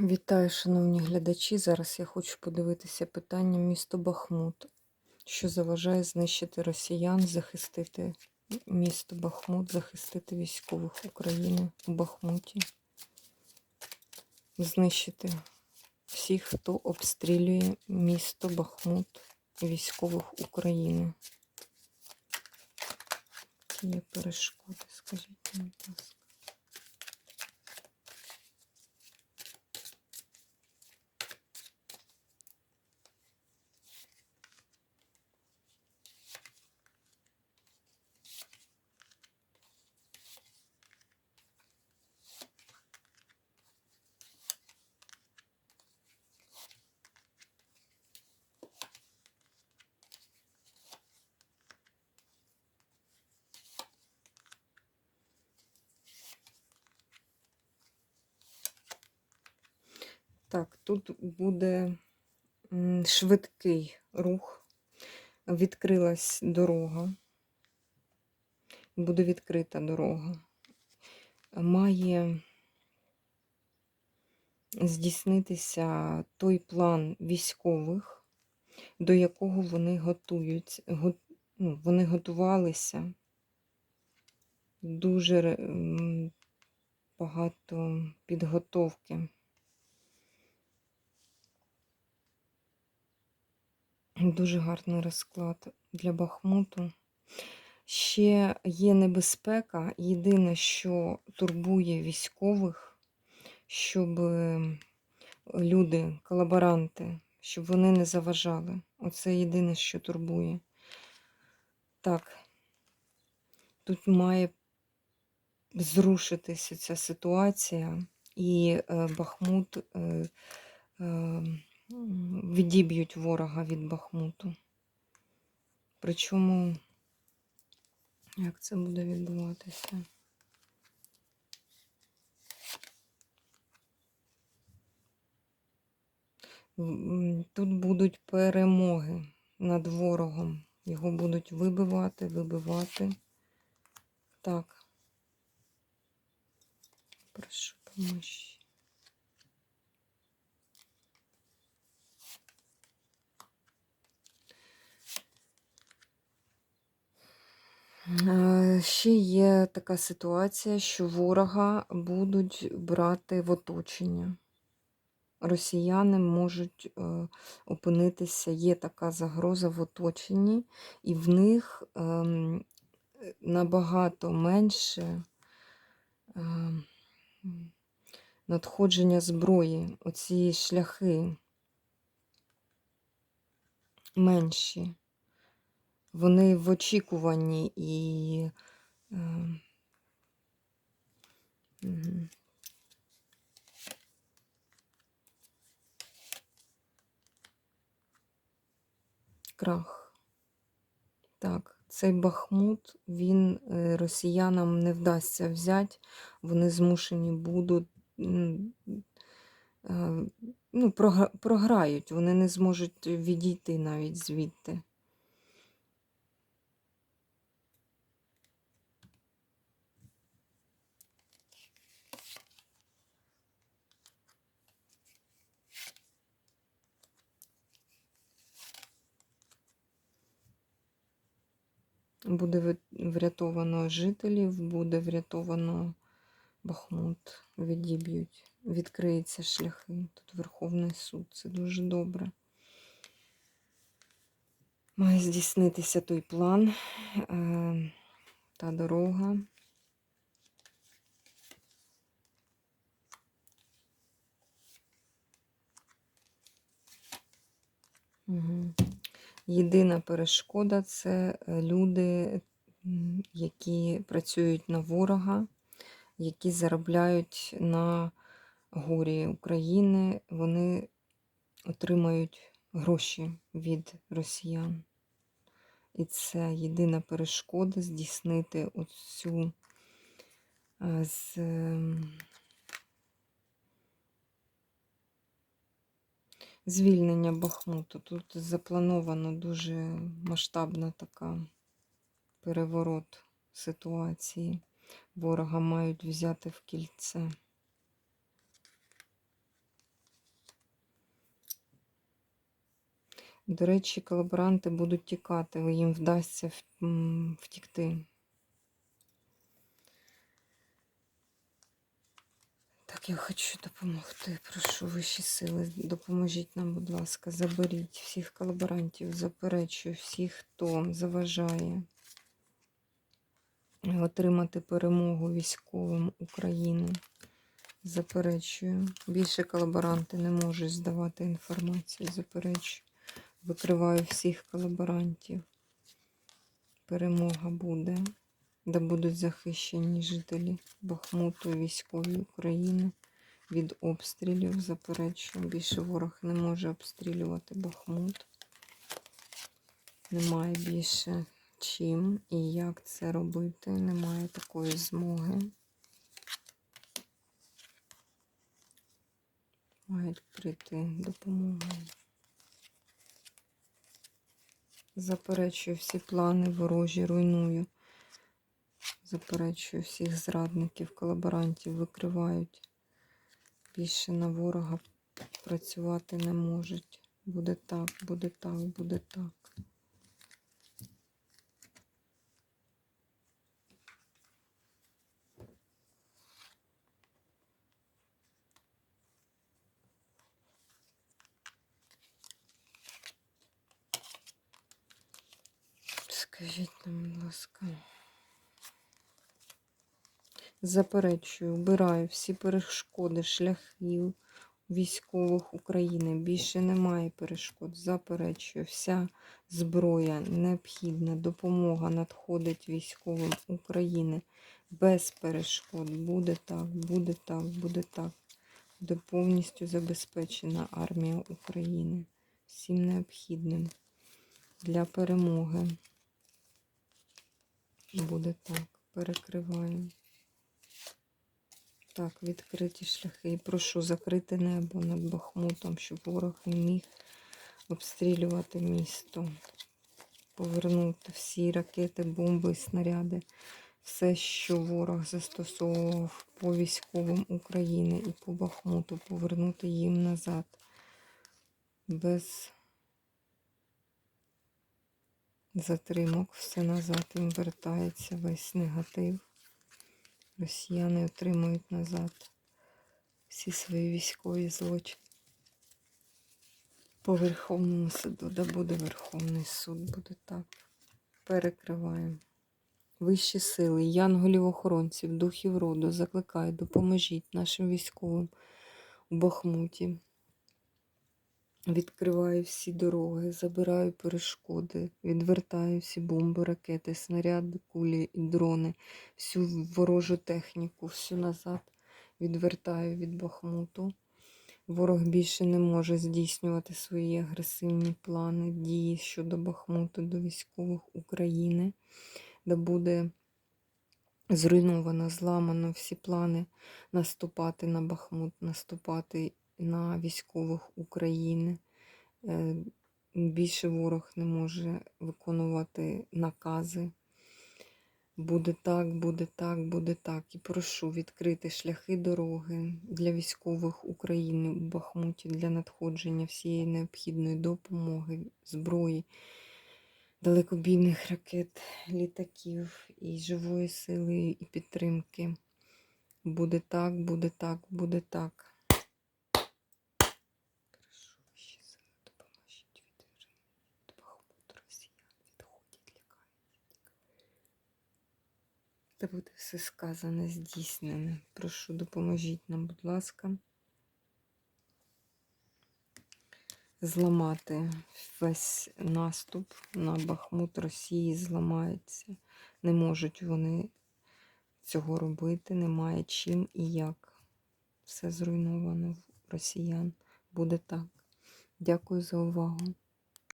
Вітаю, шановні глядачі. Зараз я хочу подивитися питання місто Бахмут, що заважає знищити росіян, захистити місто Бахмут, захистити військових України у Бахмуті, знищити всіх, хто обстрілює місто Бахмут військових України. Які є перешкоди, скажіть, мені, будь ласка. Так, тут буде швидкий рух. Відкрилась дорога. Буде відкрита дорога. Має здійснитися той план військових, до якого вони готують, го- ну, вони готувалися. Дуже багато підготовки. Дуже гарний розклад для Бахмуту. Ще є небезпека. Єдине, що турбує військових, щоб люди, колаборанти, щоб вони не заважали. Оце єдине, що турбує. Так, тут має зрушитися ця ситуація, і е, Бахмут е, е, відіб'ють ворога від Бахмуту. Причому, як це буде відбуватися? Тут будуть перемоги над ворогом. Його будуть вибивати, вибивати. Так. Прошу помощи. Ще є така ситуація, що ворога будуть брати в оточення. Росіяни можуть е, опинитися, є така загроза в оточенні, і в них ем, е, набагато менше ем, надходження зброї, оці шляхи менші. Вони в очікуванні і. Е. Крах. Так, цей Бахмут, він е, росіянам не вдасться взяти. Вони змушені будуть е, ну, програють, вони не зможуть відійти навіть звідти. Буде врятовано жителів, буде врятовано Бахмут, відіб'ють, відкриються шляхи. Тут Верховний суд, це дуже добре. Має здійснитися той план, е, та дорога. Угу. Єдина перешкода це е, люди, які працюють на ворога, які заробляють на горі України, вони отримають гроші від росіян. І це єдина перешкода здійснити оцю е, з. звільнення Бахмуту. Тут заплановано дуже масштабна така переворот ситуації. Ворога мають взяти в кільце. До речі, колаборанти будуть тікати, їм вдасться втікти. Я хочу допомогти. Прошу вищі сили, допоможіть нам, будь ласка, заберіть всіх колаборантів, заперечую всіх, хто заважає отримати перемогу військовим України. Заперечую. Більше колаборанти не можуть здавати інформацію. Заперечую. Викриваю всіх колаборантів. Перемога буде, де будуть захищені жителі Бахмуту військові України від обстрілів. Заперечую. Більше ворог не може обстрілювати Бахмут. Немає більше чим і як це робити. Немає такої змоги. Мають прийти допомога. Заперечую всі плани ворожі, руйную. Заперечую всіх зрадників, колаборантів, викривають. Більше на ворога працювати не можуть. Буде так, буде так, буде так. Скажіть нам, будь ласка. Заперечую, вбираю всі перешкоди шляхів військових України. Більше немає перешкод. Заперечую, вся зброя необхідна, допомога надходить військовим України без перешкод. Буде так, буде так, буде так. Буде повністю забезпечена армія України всім необхідним для перемоги. Буде так, перекриваю. Так, відкриті шляхи. Прошу закрити небо над Бахмутом, щоб ворог не міг обстрілювати місто. Повернути всі ракети, бомби, снаряди. Все, що ворог застосовував по військовим України і по Бахмуту, повернути їм назад. Без затримок все назад їм вертається весь негатив. Росіяни отримують назад всі свої військові злочини. По Верховному суду, да буде Верховний суд, буде так. Перекриваємо. Вищі сили, янголів-охоронців, духів роду, закликаю, допоможіть нашим військовим у Бахмуті. Відкриваю всі дороги, забираю перешкоди, відвертаю всі бомби, ракети, снаряди, кулі і дрони, всю ворожу техніку, всю назад відвертаю від Бахмуту. Ворог більше не може здійснювати свої агресивні плани, дії щодо Бахмуту до військових України, де буде зруйновано, зламано всі плани наступати на Бахмут, наступати на військових України. Е, Більше ворог не може виконувати накази. Буде так, буде так, буде так. І прошу відкрити шляхи дороги для військових України у Бахмуті для надходження всієї необхідної допомоги, зброї, далекобійних ракет, літаків і живої сили і підтримки. Буде так, буде так, буде так. Прошу ваші сили, допоможіть від Бахмуту росіян відходять, лякають. Та буде все сказане, здійснене. Прошу, допоможіть нам, будь ласка. Зламати весь наступ на Бахмут Росії зламається. Не можуть вони цього робити, немає чим і як. Все зруйновано в росіян. Буде так. Дякую за увагу.